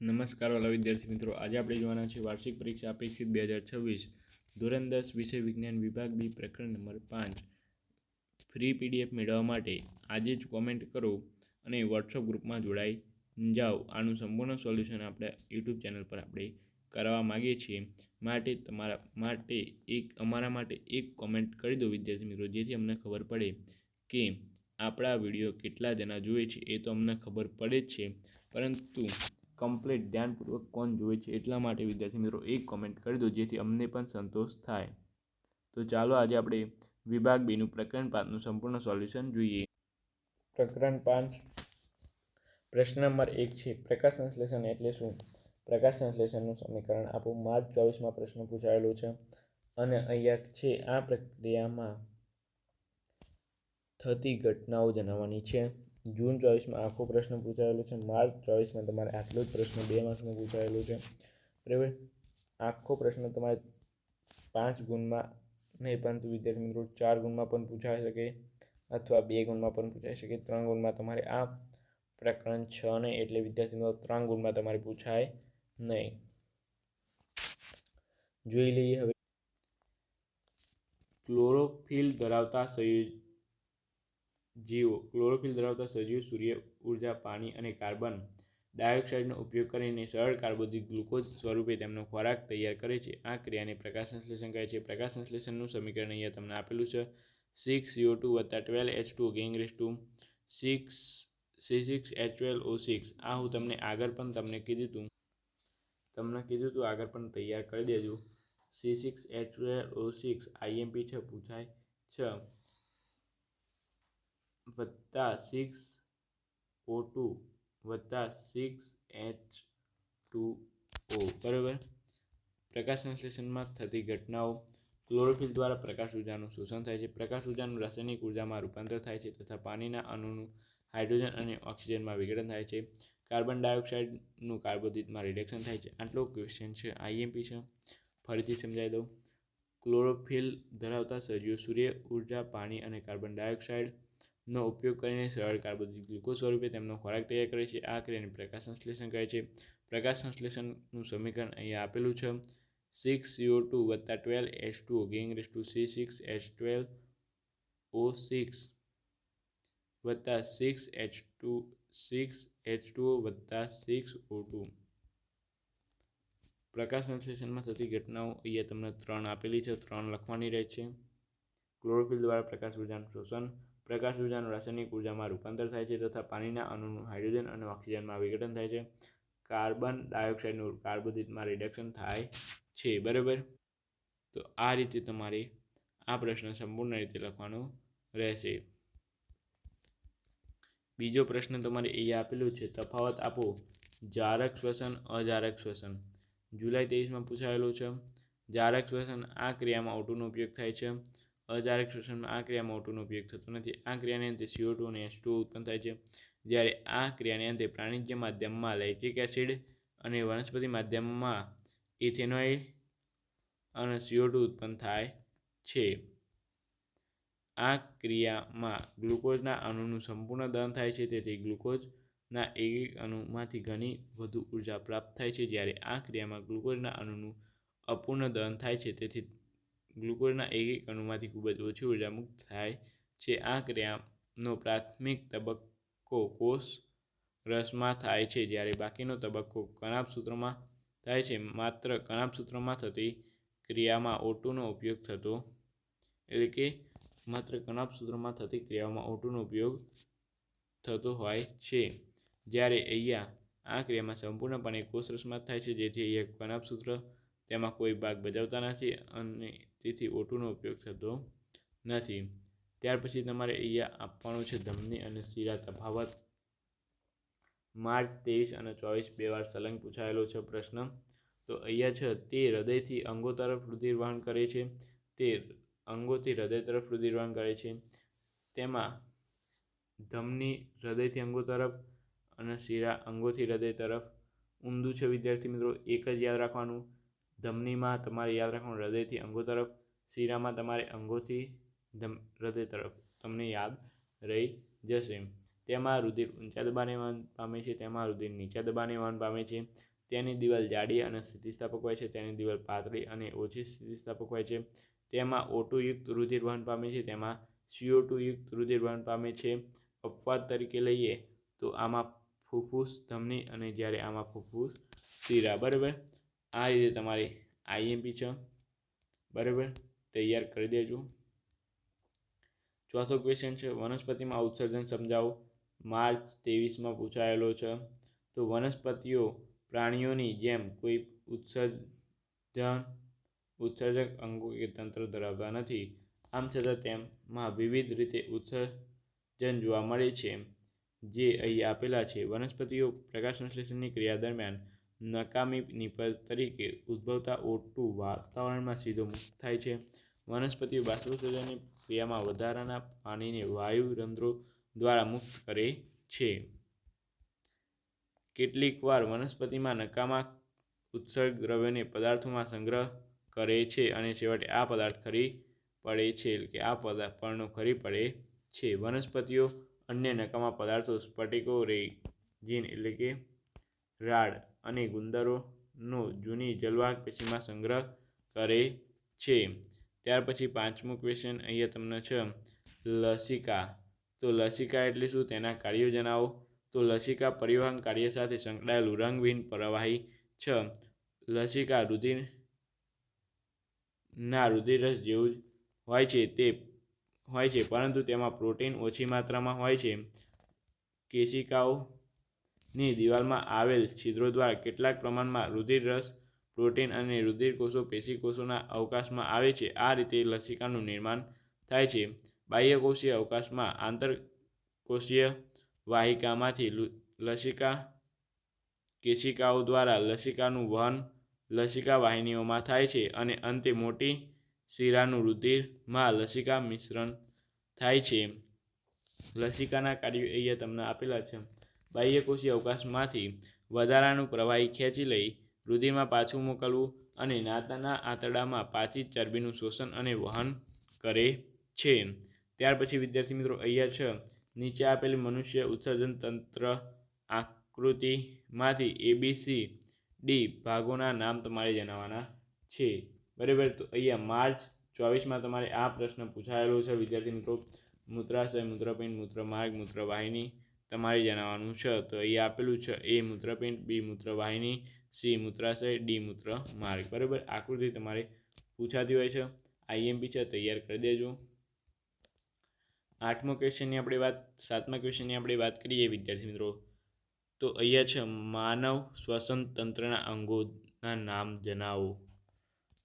નમસ્કાર વાલા વિદ્યાર્થી મિત્રો. આજે આપણે જોવાના છે વાર્ષિક પરીક્ષા અપેક્ષિત બે હજાર છવ્વીસ, ધોરણ દસ વિષય વિજ્ઞાન વિભાગ બી પ્રકરણ નંબર પાંચ. ફ્રી પીડીએફ મેળવવા માટે આજે જ કોમેન્ટ કરો અને વોટ્સઅપ ગ્રુપમાં જોડાઈ જાઓ. આનું સંપૂર્ણ સોલ્યુશન આપણે યુટ્યુબ ચેનલ પર આપણે કરવા માગીએ છીએ. માટે તમારા માટે એક, અમારા માટે એક કોમેન્ટ કરી દો વિદ્યાર્થી મિત્રો, જેથી અમને ખબર પડે કે આપણા વીડિયો કેટલા જણા જુએ છે, એ તો અમને ખબર પડે જ છે. પરંતુ કમ્પ્લીટ ધ્યાનપૂર્વક કોણ જોવે છે એટલા માટે વિદ્યાર્થી મિત્રો એક કોમેન્ટ કરી દો, જેથી અમને પણ સંતોષ થાય. તો ચાલો આજે આપણે વિભાગ બેનું પ્રકરણ પાંચનું સંપૂર્ણ સોલ્યુશન જોઈએ. પ્રકરણ પાંચ. પ્રશ્ન નંબર એક છે, પ્રકાશ સંશ્લેષણ એટલે શું? પ્રકાશ સંશ્લેષણનું સમીકરણ આપો. માર્ચ ચોવીસમાં પ્રશ્ન પૂછાયેલો છે અને અહીંયા છે, આ પ્રક્રિયામાં થતી ઘટનાઓ જણાવવાની છે. જૂન ચોવીસમાં આખો પ્રશ્ન પૂછાયેલો છે, માર્ચ ચોવીસમાં તમારે આટલો જ પ્રશ્ન બે માર્ક્સમાં પૂછાયેલો છે. બરાબર? આખો પ્રશ્ન તમારે પાંચ ગુણમાં નહીં, પરંતુ વિદ્યાર્થી મિત્રો ચાર ગુણમાં પણ પૂછાઈ શકે અથવા બે ગુણમાં પણ પૂછાઈ શકે. ત્રણ ગુણમાં તમારે આ પ્રકરણ છ ને એટલે વિદ્યાર્થી મિત્રો ત્રણ ગુણમાં તમારે પૂછાય નહીં. જોઈ લઈએ હવે. ક્લોરોફિલ ધરાવતા સજીવો ક્લોરોફિલ ધરાવતા સજીવો સૂર્ય, ઊર્જા, પાણી અને કાર્બન ડાયોક્સાઇડનો ઉપયોગ કરીને સરળ કાર્બોદિત ગ્લુકોઝ સ્વરૂપે તેમનો ખોરાક તૈયાર કરે છે. આ ક્રિયાને પ્રકાશ સંશ્લેષણ કહે છે. પ્રકાશ સંશ્લેષણનું સમીકરણ અહીંયા તમને આપેલું છે. સિક્સ સીઓ ટુ વત્તા ટ્વેલ્વ એચ ટુ ગેંગ race to six C six H twelve O six આ હું તમને આગળ પણ તમને કીધું હતું તમને કીધું હતું આગળ પણ તૈયાર કરી દેજો. C six H twelve O six I M P છે. પૂછાય છે. વત્તા સિક્સ ઓ ટુ વત્તા સિક્સ એચ ટુ ઓ. બરાબર? પ્રકાશ સંશ્લેષણમાં થતી ઘટનાઓ. ક્લોરોફિલ દ્વારા પ્રકાશ ઉર્જાનું શોષણ થાય છે. પ્રકાશ ઉર્જાનું રાસાયણિક ઉર્જામાં રૂપાંતર થાય છે તથા પાણીના અણુનું હાઇડ્રોજન અને ઓક્સિજનમાં વિઘટન થાય છે. કાર્બન ડાયોક્સાઇડનું કાર્બોદિતમાં રિડક્શન થાય છે. આટલો ક્વેશ્ચન છે આઈએમપી છે. ફરીથી સમજાવી દઉં. ક્લોરોફિલ ધરાવતા સજીવો સૂર્ય ઊર્જા પાણી અને કાર્બન ડાયોક્સાઇડનો ઉપયોગ કરીને સરળ કાર્બોદિત ગ્લુકોઝ સ્વરૂપે તેમનો ખોરાક તૈયાર કરે છે. આ ક્રિયાને પ્રકાશ સંશ્લેષણ કહે છે. પ્રકાશ સંશ્લેષણનું સમીકરણ અહીંયા આપેલું છે. સિક્સ સીઓ ટુ વત્તા ટ્વેલ્વ એચ ટુ ગેંગ race to C six H twelve O six વત્તા six H two six H two વત્તા સિક્સ ઓ ટુ પ્રકાશ સંશ્લેષણમાં થતી ઘટનાઓ અહીંયા તમને ત્રણ આપેલી છે. ત્રણ લખવાની રહે છે. ક્લોરોફિલ દ્વારા પ્રકાશ ઉર્જાનું શોષણ પ્રકાશ ઉર્જાનું રાસાયણિક ઉર્જામાં રૂપાંતર થાય છે તથા પાણીના અણુનું હાઇડ્રોજન અને ઓક્સિજનમાં વિઘટન થાય છે. કાર્બન ડાયોક્સાઇડનું કાર્બોદિતમાં રિડક્શન થાય છે. બરાબર? તો આ રીતે તમારે આ પ્રશ્ન સંપૂર્ણ રીતે લખવાનો રહેશે. બીજો પ્રશ્ન તમારે એ આપેલું છે, તફાવત આપો. જારક શ્વસન, અજારક શ્વસન. જુલાઈ ત્રેવીસમાં પૂછાયેલું છે. જારક શ્વસન આ ક્રિયામાં ઓટુનો ઉપયોગ થાય છે. અજારક શ્વસનમાં આ ક્રિયામાં ઓટોનો ઉપયોગ થતો નથી. આ ક્રિયાને અંતે સીઓ ટુ અને એચ ટુ ઉત્પન્ન થાય છે. જ્યારે આ ક્રિયાને અંતે પ્રાણીજ્ય માધ્યમમાં લાઇટ્રિક એસિડ અને વનસ્પતિ માધ્યમમાં ઇથેનોઇલ અને સીઓ ટુ ઉત્પન્ન થાય છે. આ ક્રિયામાં ગ્લુકોઝના અણુનું સંપૂર્ણ દહન થાય છે. તેથી ગ્લુકોઝના એક અણુમાંથી ઘણી વધુ ઊર્જા પ્રાપ્ત થાય છે. જ્યારે આ ક્રિયામાં ગ્લુકોઝના અણુનું અપૂર્ણ દહન થાય છે. તેથી ગ્લુકોઝના એક એક અણુમાંથી ખૂબ જ ઓછી ઊર્જા મુક્ત થાય છે. આ ક્રિયાનો પ્રાથમિક તબક્કો કોષ રસમાં થાય છે, જ્યારે બાકીનો તબક્કો કણાપ સૂત્રમાં થાય છે. માત્ર કણાપ સૂત્રમાં થતી ક્રિયામાં ઓટુનો ઉપયોગ થતો એટલે કે માત્ર કણાપ સૂત્રમાં થતી ક્રિયામાં ઓટુનો ઉપયોગ થતો હોય છે. જ્યારે અહીંયા આ ક્રિયામાં સંપૂર્ણપણે કોષરસમાં થાય છે, જેથી અહીંયા કણાભ સૂત્ર તેમાં કોઈ ભાગ ભજવતા નથી અને તેથી ઓટુનો ઉપયોગ થતો નથી. ત્યાર પછી તમારે અહીંયા આપવાનું છે ધમની અને શીરા તફાવત. માર્ચ ત્રેવીસ અને ચોવીસ બે વાર સલંગ પૂછાયેલો છે પ્રશ્ન. તો અહીંયા છે, તે હૃદયથી અંગો તરફ રુધિરવહન કરે છે. તે અંગોથી હૃદય તરફ રુધિરવહન કરે છે. તેમાં ધમની હૃદયથી અંગો તરફ અને શીરા અંગોથી હૃદય તરફ. ઊંધું છે, વિદ્યાર્થી મિત્રો, એક જ યાદ રાખવાનું. ધમનીમાં તમારે યાદ રાખવાનું, હૃદયથી અંગો તરફ, શીરામાં તમારે અંગોથી હૃદય તરફ. તમને યાદ રહી જશે. તેમાં રુધિર ઊંચા દબાણે વહન પામે છે, તેમાં રુધિર નીચા દબાણે વહન પામે છે. તેની દિવાલ જાડી અને સ્થિતિસ્થાપક હોય છે, તેની દિવાલ પાતળી અને ઓછી સ્થિતિસ્થાપક હોય છે. તેમાં ઓટુ યુક્ત રુધિર વહન પામે છે, તેમાં સીઓ ટુયુક્ત રુધિર વહન પામે છે. અપવાદ તરીકે લઈએ તો આમાં ફૂફૂસ ધમની અને જ્યારે આમાં ફૂફૂસ શીરા, બરાબર? આ રીતે તમારી આઈએમપી છે. બરાબર? તૈયાર કરી દેજો. ચોથો ક્વેશ્ચન છે, વનસ્પતિમાં ઉત્સર્જન સમજાવો. માર્ચ ત્રેવીસમાં પૂછાયેલો છે. તો વનસ્પતિઓ પ્રાણીઓની જેમ કોઈ ઉત્સર્જન, ઉત્સર્જક અંગો કે તંત્ર ધરાવતા નથી. આમ છતાં તેમાં વિવિધ રીતે ઉત્સર્જન જોવા મળે છે. જે અહીં આપેલા છે. વનસ્પતિઓ પ્રકાશ સંશ્લેષણની ક્રિયા દરમિયાન નકામી નિપજ તરીકે ઉદ્ભવતા ઓટું વાતાવરણમાં સીધો મુક્ત થાય છે. વનસ્પતિઓ બાષ્પોત્સર્જનની ક્રિયામાં વધારાના પાણીને વાયુ રંધ્રો દ્વારા મુક્ત કરે છે. કેટલીકવાર વનસ્પતિમાં નકામા ઉત્સર્ગ દ્રવ્યને પદાર્થોમાં સંગ્રહ કરે છે અને છેવટે આ પદાર્થ ખરી પડે છે, એટલે કે આ પદાર્થ પર્ણો ખરી પડે છે. વનસ્પતિઓ અન્ય નકામા પદાર્થો, સ્ફટિકો રેજીન એટલે કે રાડ અને ગુંદરોનો જૂની જલવાહક પેશીમાં સંગ્રહ કરે છે. ત્યાર પછી પાંચમું ક્વેશ્ચન અહીંયા તમને છે, લસિકા. તો લસિકા એટલે શું? તેના કાર્યો જણાવો. તો લસિકા પરિવહન કાર્ય સાથે સંકળાયેલું રંગવિહીન પ્રવાહી છે. લસિકા રુધિર ના રુધિરસ જેવું હોય છે, તે હોય છે, પરંતુ તેમાં પ્રોટીન ઓછી માત્રામાં હોય છે. કેશિકાઓની દિવાલમાં આવેલ છિદ્રો દ્વારા કેટલાક પ્રમાણમાં રુધિર રસ પ્રોટીન અને રુધિર કોષો પેશીકોષોના અવકાશમાં આવે છે. આ રીતે લસિકાનું નિર્માણ થાય છે. બાહ્યકોષીય અવકાશમાં આંતરકોષીય વાહિકામાંથી લસિકા કેશિકાઓ દ્વારા લસિકાનું વહન લસિકા વાહિનીઓમાં થાય છે અને અંતે મોટી શિરાનું રુધિરમાં લસિકા મિશ્રણ થાય છે. લસિકાના કાર્યો અહીંયા તમને આપેલા છે. બાહ્યકોષીય અવકાશમાંથી વધારાનું પ્રવાહી ખેંચી લઈ રુધિરમાં પાછું મોકલવું અને નાતાના આંતરડામાં પાછી ચરબીનું શોષણ અને વહન કરે છે. ત્યાર પછી વિદ્યાર્થી મિત્રો, અહીંયા છે. નીચે આપેલી મનુષ્ય ઉત્સર્જન તંત્ર આકૃતિમાંથી એબીસી ડી ભાગોના નામ તમારે જણાવવાના છે. બરાબર? તો અહીંયા માર્ચ ચોવીસમાં તમારે આ પ્રશ્ન પૂછાયેલો છે. વિદ્યાર્થી મિત્રો, મૂત્રાશય, મૂત્રપિંડ, મૂત્રમાર્ગ, મૂત્રવાહિની તમારે જણાવવાનું છે. તો અહીંયા આપેલું છે. એ મૂત્રપિંડ, બી મૂત્રવાહિની, સી મૂત્રાશય, ડી મૂત્ર માર્ગ બરાબર? આકૃતિ તમારે પૂછાતી હોય છે. આઈએમપી છે. તૈયાર કરી દેજો. આઠમો ક્વેશ્ચનની આપણે વાત, સાતમા ક્વેશ્ચનની આપણે વાત કરીએ વિદ્યાર્થી મિત્રો. તો અહીંયા છે, માનવ શ્વસન તંત્રના અંગોના નામ જણાવો.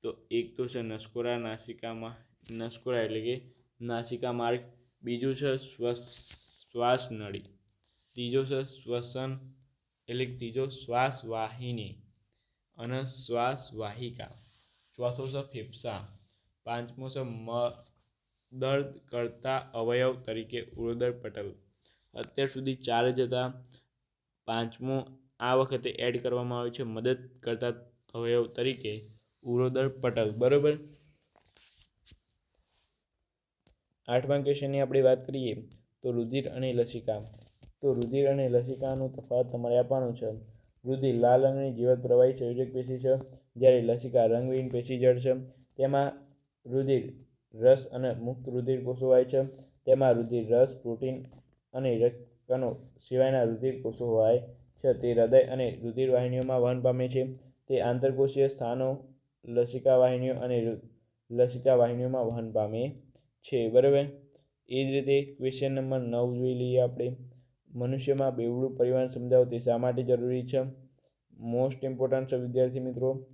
તો એક તો છે, નસકોરા નાસિકામાં, નસકોરા એટલે કે નાસિકા માર્ગ. બીજું છે, શ્વાસ શ્વાસ નળી. ત્રીજો છે શ્વસન, એટલે ત્રીજો શ્વાસવાહિની અને શ્વાસ વાહિકા ચોથો છે ફેફસા. પાંચમો છે મ, દર્દ કરતા અવયવ તરીકે ઉરોદર પટલ અત્યાર સુધી ચાર જ હતા. પાંચમો, આ વખતે એડ કરવામાં આવ્યો છે મદદ કરતા અવયવ તરીકે ઉરોદર પટલ બરાબર? આઠમા ક્વેશ્ચનની આપણે વાત કરીએ તો રુધિર અને લસિકા. તો રુધિર અને લસિકાનું તફાવત તમારે આપવાનું છે. રુધિર લાલ રંગની જીવત પ્રવાહી સંયોજક પેશી છે, જ્યારે લસિકા રંગવિહીન પેશી જળ છે. તેમાં રુધિર રસ અને મુક્ત રુધિર કોષો હોય છે. તેમાં રુધિર રસ, પ્રોટીન અને રક્તનો સિવાયના રુધિર કોષો હોય છે. તે હૃદય અને રુધિર વાહિનીઓમાં વહન પામે છે. તે આંતરકોષીય સ્થાનો, લસિકા વાહિનીઓ અને લસિકા વાહિનીઓમાં વહન પામે છે. બરાબર? એ જ રીતે ક્વેશ્ચન નંબર નવ જોઈ લઈએ આપણે. મનુષ્યમાં બેવડું પરિવહન સમજાવો તે શા માટે જરૂરી છે? મોસ્ટ ઇમ્પોર્ટન્ટ છે, વિદ્યાર્થી મિત્રો.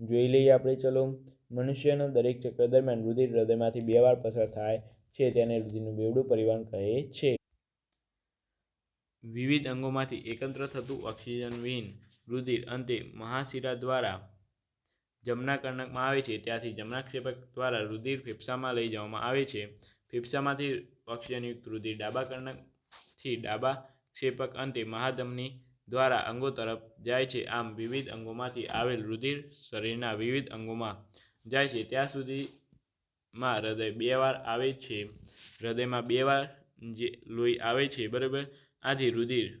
જોઈ લઈએ આપણે, ચલો. મનુષ્યનો દરેક ચક્ર દરમિયાન રુધિર હૃદયમાંથી બે વાર પસાર થાય છે, તેને રુધિરનું બેવડું પરિવહન કહે છે. વિવિધ અંગોમાંથી એકત્ર થતું ઓક્સિજન વિહીન રુધિર અંતે મહાશિરા દ્વારા જમણા કર્ણકમાં આવે છે. ત્યાંથી જમણા ક્ષેપક દ્વારા રુધિર ફેફસામાં લઈ જવામાં આવે છે. ફેફસામાંથી ઓક્સિજનયુક્ત રુધિર ડાબા કર્ણકથી ડાબા ક્ષેપક અંતે મહાધમની દ્વારા અંગો તરફ જાય છે. આમ વિવિધ અંગોમાંથી આવેલ રુધિર શરીરના વિવિધ અંગોમાં જાય છે. ત્યાં સુધીમાં હૃદય બે વાર આવે છે. હૃદયમાં બે વાર જે લોહી આવે છે, બરાબર? આથી રુધિર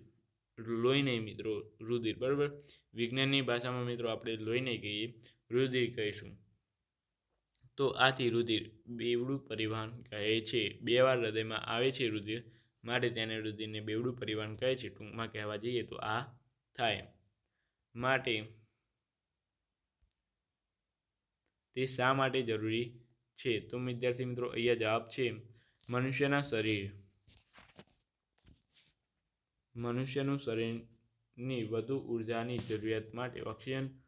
લોહી નહીં મિત્રો, રુધિર, બરાબર? વિજ્ઞાનની ભાષામાં મિત્રો આપણે લોહી નહીં કહીએ, રુધિર કહીશું. તો આથી રુધિર બેવડું પરિવહન કહે છે. બે વાર હૃદયમાં આવે છે રુધિર, માટે તેને રુધિરને બેવડું પરિવહન કહે છે. ટૂંકમાં કહેવા જઈએ તો આ થાય. માટે તે શા માટે જરૂરી છે? તો વિદ્યાર્થી મિત્રો, અહીંયા જવાબ છે. મનુષ્યના શરીર. મનુષ્યનું શરીરની વધુ ઉર્જાની જરૂરિયાત માટે ઓક્સિજન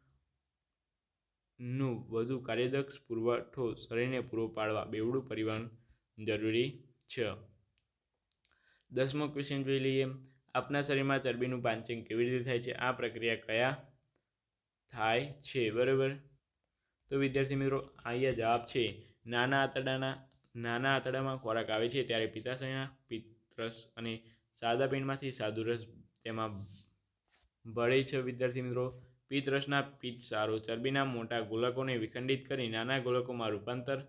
નું વધુ કાર્યદક્ષ પુરવઠો શરીરને પૂરો પાડવા બેવડું પરિવહન જરૂરી છે. દસમો ક્વેશ્ચન જોઈ લઈએ. આપના શરીરમાં ચરબીનું પાંચન કેવી રીતે થાય છે? આ પ્રક્રિયા કયા થાય છે? બરાબર? તો વિદ્યાર્થી મિત્રો, અહીંયા જવાબ છે, નાના આંતરડાના, નાના આંતરડામાં ખોરાક આવે છે ત્યારે પિત્તાશયના પિત્તરસ અને સાદા પિંડમાંથી સાદુરસ તેમાં ભળે છે વિદ્યાર્થી મિત્રો. પિત્તરસના પિત્ત સારો. ચરબીના મોટા ગોલકોને વિખંડિત કરી નાના ગોલકોમાં રૂપાંતર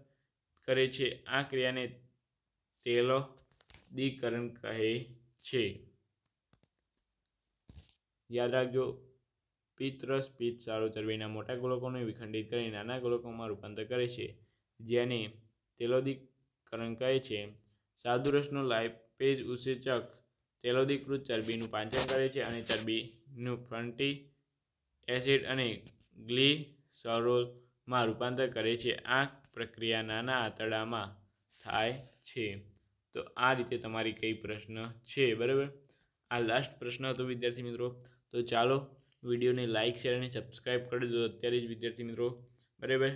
કરે છે. આ ક્રિયાને તેલોદીકરણ કહે છે. યાદ રાખજો પિત્તરસ પિત્ત સારો ચરબીના મોટા ગોલકોને વિખંડિત કરી નાના ગોલકોમાં રૂપાંતર કરે છે, જેને તેલોદીકરણ કહે છે. સાદુરસનો લાઇપેજ ઉસેચક તેલોદીકૃત ચરબીનું પાંચન કરે છે અને ચરબીનું ફ્રન્ટી એસિડ અને ગ્લિસરોલમાં રૂપાંતર કરે છે. આ પ્રક્રિયા નાના આંતરડામાં થાય છે. તો આ રીતે તમારી કઈ પ્રશ્ન છે, બરાબર? આ લાસ્ટ પ્રશ્ન હતો વિદ્યાર્થી મિત્રો. તો ચાલો વિડીયોને લાઇક શેર અને સબસ્ક્રાઈબ કરી દો. અત્યારે જ વિદ્યાર્થી મિત્રો, બરાબર?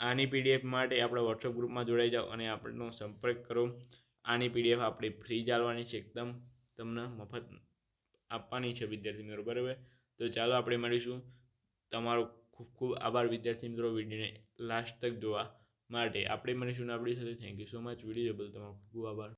આની પીડીએફ માટે આપણા વોટ્સઅપ ગ્રુપમાં જોડાઈ જાઓ અને આપણનો સંપર્ક કરો. આની પીડીએફ આપણે ફ્રી ચાલવાની છે. એકદમ તમને મફત આપવાની છે વિદ્યાર્થી મિત્રો, બરાબર? તો ચાલો આપણે મળીશું. તમારો ખૂબ ખૂબ આભાર વિદ્યાર્થી મિત્રો, વિડીયોને લાસ્ટ તક જોવા માટે. આપણે મળીશું આપણી સાથે. Thank you so much video બદલ તમારો ખૂબ ખૂબ આભાર.